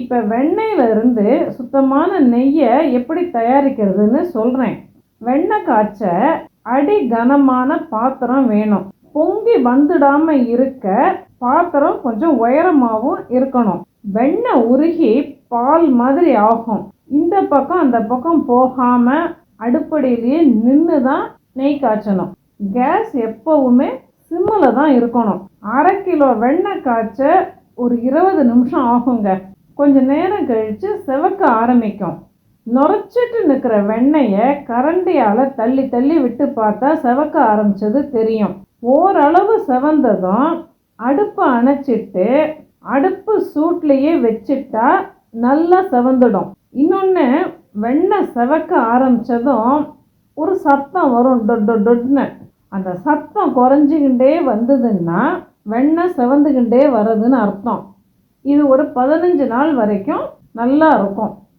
இப்போ வெண்ணெயில இருந்து சுத்தமான நெய்யை எப்படி தயாரிக்கிறதுன்னு சொல்கிறேன் வெண்ணெய் காய்ச்ச அடி கனமான பாத்திரம் வேணும். பொங்கி வந்துடாமல் இருக்க பாத்திரம் கொஞ்சம் உயரமாகவும் இருக்கணும். வெண்ணெய் உருகி பால் மாதிரி ஆகும். இந்த பக்கம் அந்த பக்கம் போகாமல் அடுப்படியிலேயே நின்று தான் நெய் காய்ச்சணும். கேஸ் எப்பவுமே சிம்மில் தான் இருக்கணும். அரை கிலோ வெண்ணெய் காய்ச்ச ஒரு இருபது நிமிஷம் ஆகுங்க. கொஞ்ச நேரம் கழித்து செவக்க ஆரம்பிக்கும். நுரைச்சிட்டு நிற்கிற வெண்ணெயை கரண்டியால் தள்ளி தள்ளி விட்டு பார்த்தா செவக்க ஆரம்பித்தது தெரியும். ஓரளவு செவந்ததும் அடுப்பை அணைச்சிட்டு அடுப்பு சூட்லேயே வச்சுட்டா நல்லா செவந்துடும். இன்னொன்று வெண்ணெய் செவக்க ஆரம்பித்ததும் ஒரு சத்தம் வரும் டொட்டு டொட் டொட்னு. அந்த சத்தம் குறைஞ்சிக்கிட்டே வந்ததுன்னா வெண்ணெய் செவந்துக்கிட்டே வர்றதுன்னு அர்த்தம். இது ஒரு பதினஞ்சு நாள் வரைக்கும் நல்லா இருக்கும்.